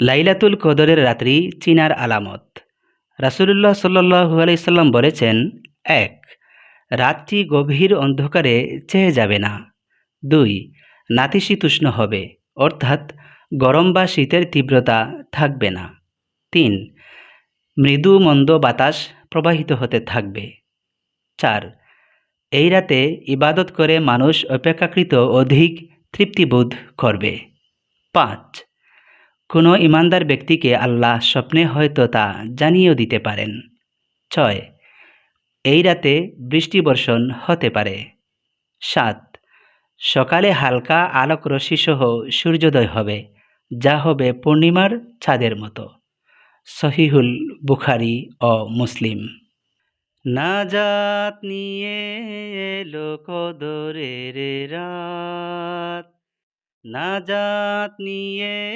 লাইলাতুল কদরের রাত্রি চিনার আলামত। রাসূলুল্লাহ সাল্লাল্লাহু আলাইহি সাল্লাম বলেছেন, এক, রাতটি গভীর অন্ধকারে চেয়ে যাবে না। দুই, নাতিশীতোষ্ণ হবে, অর্থাৎ গরম বা শীতের তীব্রতা থাকবে না। তিন, মৃদু মন্দ বাতাস প্রবাহিত হতে থাকবে। চার, এই রাতে ইবাদত করে মানুষ অপেক্ষাকৃত অধিক তৃপ্তিবোধ করবে। পাঁচ কোনো ইমানদার ব্যক্তিকে আল্লাহ স্বপ্নে হয়তো তা জানিয়েও দিতে পারেন। ছয়, এই রাতে বৃষ্টি বর্ষণ হতে পারে। সাত, সকালে হালকা আলোক রশ্মিসহ সূর্যোদয় হবে, যা হবে পূর্ণিমার ছাদের মতো। সহিহুল বুখারি ও মুসলিম। নাজাত নিয়ে কদরের রাত। নাজাত নিয়ে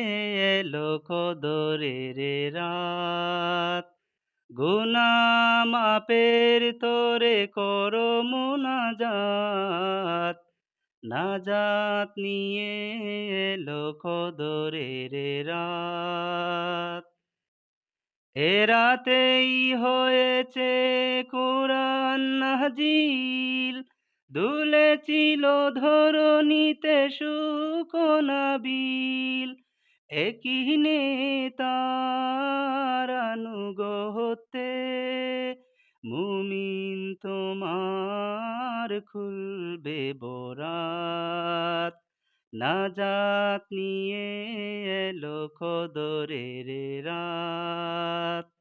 এলো কদরের রাত। গুনা মাপের তোরে করো মুনাজাত। নাজাত নিয়ে এলো কদরের রাত। এরাতেই হয়েছে কোরআন নাজিল। দুলেছিল ধরণীতে সুকনাবিল একিনে তার অনুগতে মুমিন তোমার খুলবে বোরাত। নাজাত নিয়ে এলো কদরের রাত।